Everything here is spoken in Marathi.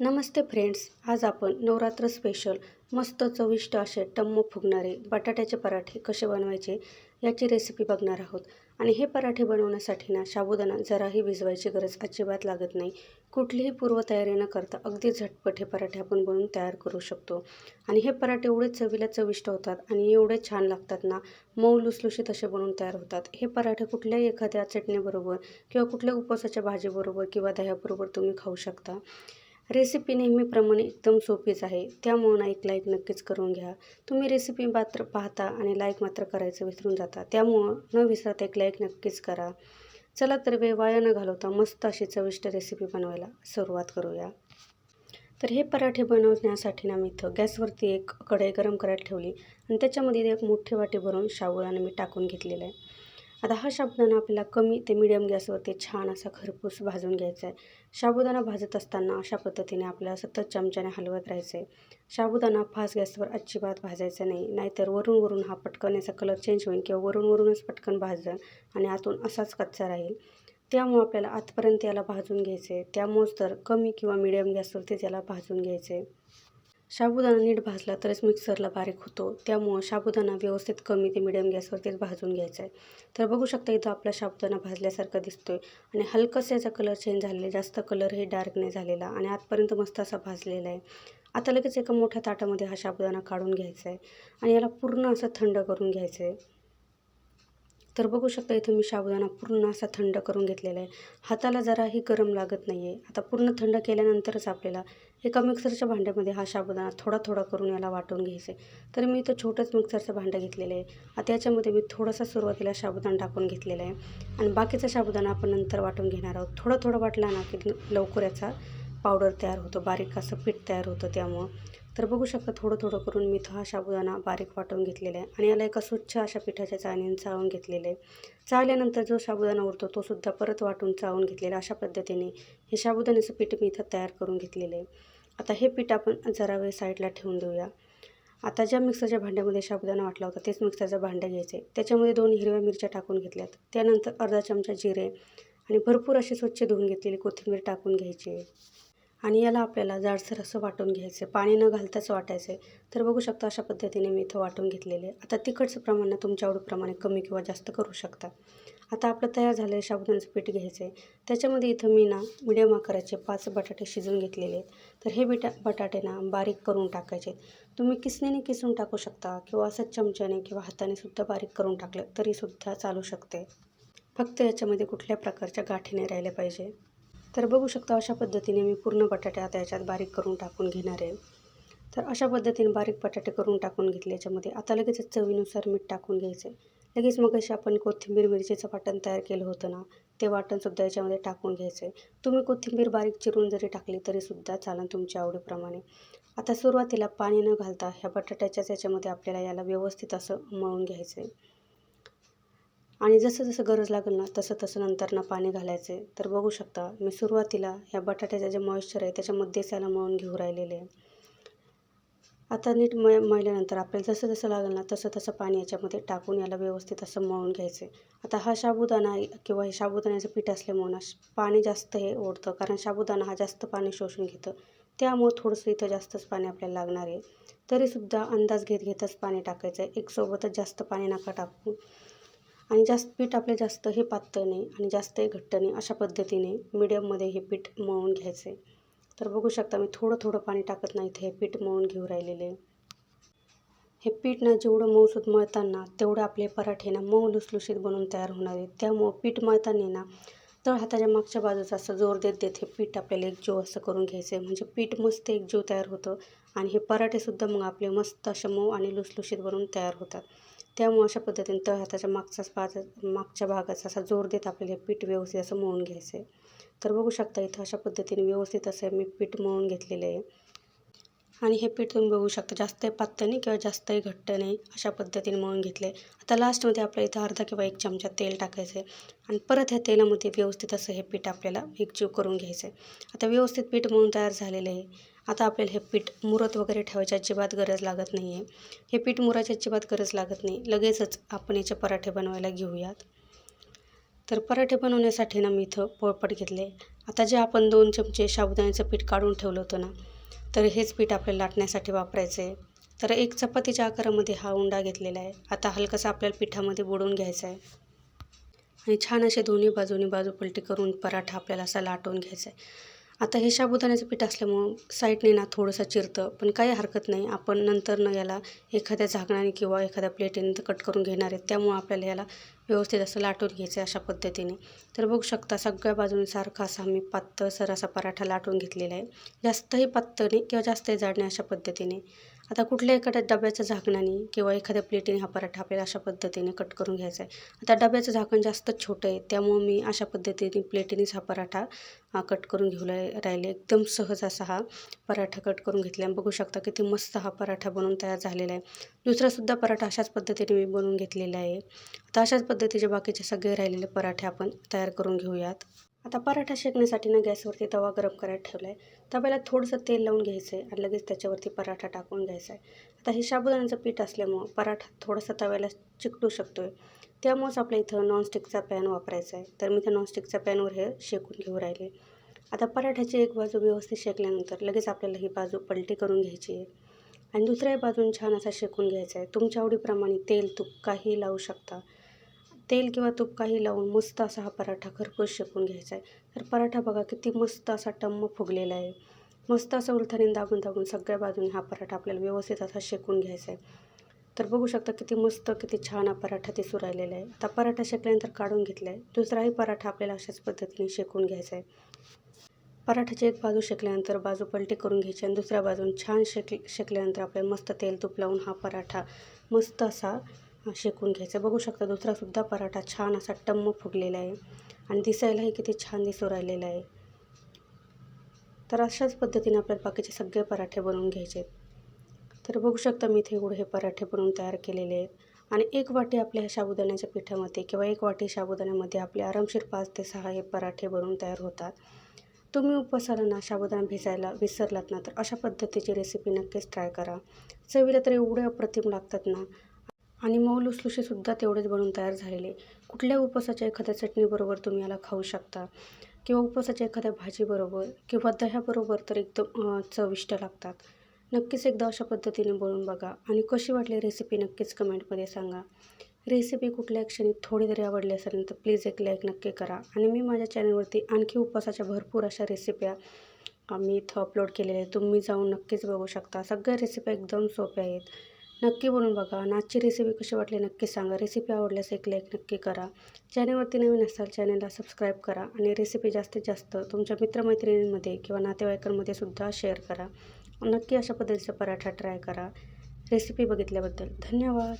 नमस्ते फ्रेंड्स आज आपण नवरात्र स्पेशल मस्त चविष्ट असे टम्म फुगणारे बटाट्याचे पराठे कसे बनवायचे याची रेसिपी बघणार आहोत. आणि हे पराठे बनवण्यासाठी ना साबुदाणा जराही भिजवायची गरज अजिबात लागत नाही. कुठलीही पूर्वतयारी न करता अगदी झटपट हे पराठे आपण बनवून तयार करू शकतो. आणि हे पराठे एवढे चवीला चविष्ट होतात आणि एवढे छान लागतात ना मऊ लुसलुशीत असे बनवून तयार होतात. हे पराठे कुठल्याही एखाद्या चटणीबरोबर किंवा कुठल्या उपवासाच्या भाजीबरोबर किंवा दह्याबरोबर तुम्ही खाऊ शकता. रेसिपी नेहमीप्रमाणे एकदम सोपीच आहे. त्यामुळं ना एक लाईक नक्कीच करून घ्या. तुम्ही रेसिपी मात्र पाहता आणि लाईक मात्र करायचं विसरून जाता. त्यामुळं न विसरता एक लाईक नक्कीच करा. चला तर वेळ वाया न घालवता मस्त अशी चविष्ट रेसिपी बनवायला सुरुवात करूया. तर हे पराठे बनवण्यासाठी ना मी इथं गॅसवरती एक कढई गरम करायला ठेवली. आणि त्याच्यामध्ये एक मोठी वाटी भरून साबुदाणा मी टाकून घेतलेलं आहे. आता हा साबुदाणा आपल्याला कमी ते मिडियम गॅसवरती छान असा खरपूस भाजून घ्यायचा आहे. साबुदाणा भाजत असताना अशा पद्धतीने आपल्याला सतत चमच्याने हलवत राहायचं आहे साबुदाणा फास्ट गॅसवर अजिबात भाजायचा नाही. नाहीतर वरून वरून हा पटकन याचा कलर चेंज होईल किंवा वरून वरूनच पटकन भाजल आणि आतून असाच कच्चा राहील. त्यामुळं आपल्याला आतपर्यंत याला भाजून घ्यायचे आहे त्यामुळंच तर कमी किंवा मिडियम गॅसवरती याला भाजून घ्यायचे आहे साबुदाणा नीट भाजला तरच मिक्सरला बारीक होतो. त्यामुळं साबुदाणा व्यवस्थित कमी ते मिडियम गॅसवरतीच भाजून घ्यायचा आहे. तर बघू शकता इथं आपला साबुदाणा भाजल्यासारखा दिसतोय. आणि हलकंसं याचा कलर चेंज झालेला जास्त कलरही डार्क नाही झालेला. आणि आतपर्यंत मस्त असा भाजलेला आहे. आता लगेच एका मोठ्या ताटामध्ये हा साबुदाणा काढून घ्यायचा आहे. आणि याला पूर्ण असं थंड करून घ्यायचं आहे. तर बघू शकता इथं मी साबुदाणा पूर्ण असा थंड करून घेतलेला आहे. हाताला जराही गरम लागत नाही आहे आता पूर्ण थंड केल्यानंतरच आपल्याला एका मिक्सरच्या भांड्यामध्ये हा साबुदाणा थोडा थोडा करून याला वाटून घ्यायचं. आहे तर मी इथं छोटंच मिक्सरचं भांडं घेतलेलं आहे. आता याच्यामध्ये मी थोडासा सुरुवातीला साबुदाणा टाकून घेतलेला आहे. आणि बाकीचा साबुदाणा आपण नंतर वाटून घेणार आहोत. थोडं थोडं वाटला ना की लवकर याचा पावडर तयार होतो. बारीक असं पीठ तयार होतं त्यामुळं. तर बघू शकता थोडं थोडं करून मी हा साबुदाणा बारीक वाटून घेतलेला आहे. आणि याला एका स्वच्छ अशा पिठाच्या चाळणीने चाळून घेतलेलं आहे. चाळल्यानंतर जो साबुदाणा उरतो तो सुद्धा परत वाटून चाळून घेतलेला अशा पद्धतीने हे साबुदाण्याचं पीठ मी इथं तयार करून घेतलेलं आहे. आता हे पीठ आपण जरा वेळ साईडला ठेवून देऊया. आता ज्या मिक्सरच्या भांड्यामध्ये साबुदाणा वाटला होता तेच मिक्सरचं भांडं घ्यायचे त्याच्यामध्ये दोन हिरव्या मिरच्या टाकून घेतल्यात. त्यानंतर अर्धा चमचा जिरे आणि भरपूर असे स्वच्छ धुवून घेतलेली कोथिंबीर टाकून घ्यायची आणि याला आपल्याला जाडसर असं वाटून घ्यायचं पाणी न घालताच वाटायचं आहे तर बघू शकता अशा पद्धतीने मी इथं वाटून घेतलेले आता तिखटचं प्रमाण तुमच्या आवडीप्रमाणे कमी किंवा जास्त करू शकता. आता आपलं तयार झालं आहे साबुदाण्याचं पीठ घ्यायचं आहे त्याच्यामध्ये इथं मी ना मिडियम आकाराचे पाच बटाटे शिजून घेतलेले आहेत. तर हे बिटा बटाटे ना बारीक करून टाकायचे आहेत. तुम्ही किसणीने किसून टाकू शकता किंवा असंच चमच्याने किंवा हाताने सुद्धा बारीक करून टाकलं तरीसुद्धा चालू शकते फक्त याच्यामध्ये कुठल्या प्रकारच्या गाठीने राहिल्या पाहिजे. तर बघू शकता अशा पद्धतीने मी पूर्ण बटाटे आता याच्यात बारीक करून टाकून घेणार आहे. तर अशा पद्धतीने बारीक बटाटे करून टाकून घेतले याच्यामध्ये. आता लगेच चवीनुसार मीठ टाकून घ्यायचं. लगेच मग अशी आपण कोथिंबीर मिरचीचं वाटण तयार केलं होतं ना ते वाटणसुद्धा याच्यामध्ये टाकून घ्यायचं. आहे तुम्ही कोथिंबीर बारीक चिरून जरी टाकली तरीसुद्धा चालेल तुमच्या आवडीप्रमाणे. आता सुरुवातीला पाणी न घालता ह्या बटाट्याच्याच याच्यामध्ये आपल्याला याला व्यवस्थित असं मळून घ्यायचं आहे आणि जसं जसं गरज लागेल ना तसं तसं नंतर ना पाणी घालायचं तर बघू शकता मी सुरुवातीला ह्या बटाट्याचं जे मॉइश्चर आहे त्याच्यामध्येच याला मळून घेऊ राहिलेले आहे. आता नीट मळ मळल्यानंतर आपल्याला जसं जसं लागेल ना तसं तसं पाणी याच्यामध्ये टाकून याला व्यवस्थित असं मळून घ्यायचं आता हा साबुदाणा किंवा हे साबुदाण्याचं पीठ असल्यामुळं पाणी जास्त हे ओढतं. कारण साबुदाणा हा जास्त पाणी शोषून घेतं. त्यामुळं थोडंसं इथं जास्तच पाणी आपल्याला लागणार आहे. तरीसुद्धा अंदाज घेत घेतच पाणी टाकायचं आहे एकसोबतच जास्त पाणी नका टाकू. आणि जास्त पीठ आपले जास्त हे पातळ नाही आणि जास्तही घट्ट नाही अशा पद्धतीने मिडियममध्ये हे पीठ मळून घ्यायचं. आहे तर बघू शकता मी थोडं थोडं पाणी टाकत नाही इथे हे पीठ मळून घेऊ राहिलेले. हे पीठ ना जेवढं मऊसूत मळताना तेवढं आपले पराठे ना मऊ लुसलुशीत बनवून तयार होणार आहेत. त्यामुळं पीठ मळताना ना तळ हाताच्या मागच्या बाजूचा असं जोर देत देत हे पीठ आपल्याला एक जीव असं करून घ्यायचं आहे म्हणजे पीठ मस्त एक जीव तयार होतं आणि हे पराठेसुद्धा मग आपले मस्त असे मऊ आणि लुसलुशीत बनवून तयार होतात. त्यामुळे अशा पद्धतीने तळ हाताच्या मागचाच पाच मागच्या भागाचा असा जोर देत आपल्याला पीठ व्यवस्थित असं मळून घ्यायचं आहे तर बघू शकता इथं अशा पद्धतीने व्यवस्थित असं मी पीठ मळून घेतलेलं आहे. आणि हे पीठ तुम्ही बघू शकता जास्तही पातळ नाही किंवा जास्तही घट्ट नाही अशा पद्धतीने मळून घेतले आता लास्टमध्ये आपल्या इथं अर्धा किंवा एक चमचा तेल टाकायचं आहे आणि परत ह्या तेलामध्ये व्यवस्थित असं हे पीठ आपल्याला एकजीव करून घ्यायचं आहे आता व्यवस्थित पीठ मळून तयार झालेलं आहे. आता आपल्याला हे पीठ मुरत वगैरे ठेवायची अजिबात गरज लागत नाही आहे हे पीठ मुराची अजिबात गरज लागत नाही. लगेचच आपण याचे पराठे बनवायला घेऊयात. तर पराठे बनवण्यासाठी ना मी इथं पोळपट घेतले. आता जे आपण दोन चमचे साबुदाण्याचं पीठ काढून ठेवलं होतं ना तर हेच पीठ आपल्याला लाटण्यासाठी वापरायचं आहे तर एक चपातीच्या आकारामध्ये हा उंडा घेतलेला आहे. आता हलकासा आपल्याला पिठामध्ये बुडवून घ्यायचा आहे आणि छान असे दोन्ही बाजूनी बाजू पलटी करून पराठा आपल्याला असा लाटून घ्यायचा आहे आता हे साबुदाण्याचं पीठ असल्यामुळं साईडने ना थोडंसं चिरतं पण काही हरकत नाही. आपण नंतर न याला एखाद्या झाकणाने किंवा एखाद्या प्लेटीने कट करून घेणार आहेत. त्यामुळं आपल्याला याला व्यवस्थित असं लाटून घ्यायचं आहे अशा पद्धतीने. तर बघू शकता सगळ्या बाजूने सारखा असा मी पातळसर असा पराठा लाटून घेतलेला आहे. जास्तही पातळ किंवा जास्तही जाडणे अशा पद्धतीने. आता कुठल्या एखाद्या डब्याच्या झाकणाने किंवा एखाद्या प्लेटीने हा पराठा आपल्याला अशा पद्धतीने कट करून घ्यायचा आहे. आता डब्याचं झाकण जास्त छोटं आहे त्यामुळं मी अशा पद्धतीने प्लेटीनेच हा पराठा कट करून घेऊ राहिले. एकदम सहज असा हा पराठा कट करून घेतला. आणि बघू शकता किती मस्त हा पराठा बनवून तयार झालेला आहे. दुसरासुद्धा पराठा अशाच पद्धतीने मी बनवून घेतलेला आहे. आता अशाच पद्धतीचे बाकीचे सगळे राहिलेले पराठे आपण तयार करून घेऊयात. आता पराठा शेकण्यासाठी ना गॅसवरती तवा गरम करायला ठेवला आहे तव्याला थोडंसं तेल लावून घ्यायचं आहे आणि लगेच त्याच्यावरती पराठा टाकून घ्यायचा आहे आता हे साबुदाण्याचं पीठ असल्यामुळं पराठा थोडासा तव्याला चिकटू शकतो आहे त्यामुळंच आपल्या इथं नॉनस्टिकचा पॅन वापरायचा आहे तर मी त्या नॉनस्टिकच्या पॅनवर हे शेकून घेऊ राहिले. आता पराठ्याची एक बाजू व्यवस्थित शेकल्यानंतर लगेच आपल्याला ही बाजू पलटी करून घ्यायची आहे. आणि दुसऱ्या बाजून छान असा शेकून घ्यायचा आहे तुमच्या आवडीप्रमाणे तेल तूप काही लावू शकता. तेल किंवा तूप काही लावून मस्त असा हा पराठा खरपूस शेकून घ्यायचा आहे. तर पराठा बघा किती मस्त असा टम्म फुगलेला आहे. मस्त असं उलथाने दाबून दाबून सगळ्या बाजूने हा पराठा आपल्याला व्यवस्थित असा शेकून घ्यायचा आहे. तर बघू शकता किती मस्त किती छान हा पराठा दिसू राहिलेला आहे. आता पराठा शेकल्यानंतर काढून घेतला आहे दुसराही पराठा आपल्याला अशाच पद्धतीने शेकून घ्यायचा आहे. पराठ्याची एक बाजू शेकल्यानंतर बाजू पलटी करून घ्यायची आणि दुसऱ्या बाजून छान शेक शेकल्यानंतर आपल्याला मस्त तेल तूप लावून हा पराठा मस्त असा शेकून घ्यायचं. बघू शकता दुसरासुद्धा पराठा छान असा टम्म फुगलेला आहे आणि दिसायलाही किती छान दिसू राहिलेला आहे. तर अशाच पद्धतीने आपल्याला बाकीचे सगळे पराठे बनवून घ्यायचे तर बघू शकता मी इथे एवढे हे पराठे बनवून तयार केलेले आहेत. आणि एक वाटी आपल्या ह्या साबुदाण्याच्या पिठामध्ये किंवा एक वाटी साबुदाण्यामध्ये आपले आरामशीर पाच ते सहा हे पराठे बनवून तयार होतात. तुम्ही उपवासाला ना साबुदाणा भिजायला विसरलात ना तर अशा पद्धतीची रेसिपी नक्कीच ट्राय करा. चवीला तर एवढे अप्रतिम लागतात ना आणि मऊ लुसलुशीसुद्धा तेवढेच बनवून तयार झालेले. कुठल्या उपवासाच्या एखाद्या चटणीबरोबर तुम्ही याला खाऊ शकता? किंवा उपवासाच्या एखाद्या भाजीबरोबर किंवा दह्याबरोबर तर एकदम चविष्ट लागतात. नक्कीच एकदा अशा पद्धतीने बनवून बघा आणि कशी वाटली रेसिपी नक्कीच कमेंटमध्ये सांगा. रेसिपी कुठल्या क्षणी थोडी जरी आवडली असेल तर प्लीज एक लाईक नक्की करा. आणि मी माझ्या चॅनलवरती आणखी उपवासाच्या भरपूर अशा रेसिप्या मी इथं अपलोड केलेल्या आहेत. तुम्ही जाऊन नक्कीच बघू शकता. सगळ्या रेसिप्या एकदम सोप्या आहेत. नक्की बनवून बघा. आणि आजची रेसिपी कशी वाटली नक्की सांगा. रेसिपी आवडल्यास एक लाईक नक्की करा. चॅनलवरती नवीन असाल चॅनलला सबस्क्राईब करा. आणि रेसिपी जास्तीत जास्त तुमच्या मित्रमैत्रिणींमध्ये किंवा नातेवाईकांमध्ये सुद्धा शेअर करा. नक्की अशा पद्धतीचा पराठा ट्राय करा. रेसिपी बघितल्याबद्दल धन्यवाद.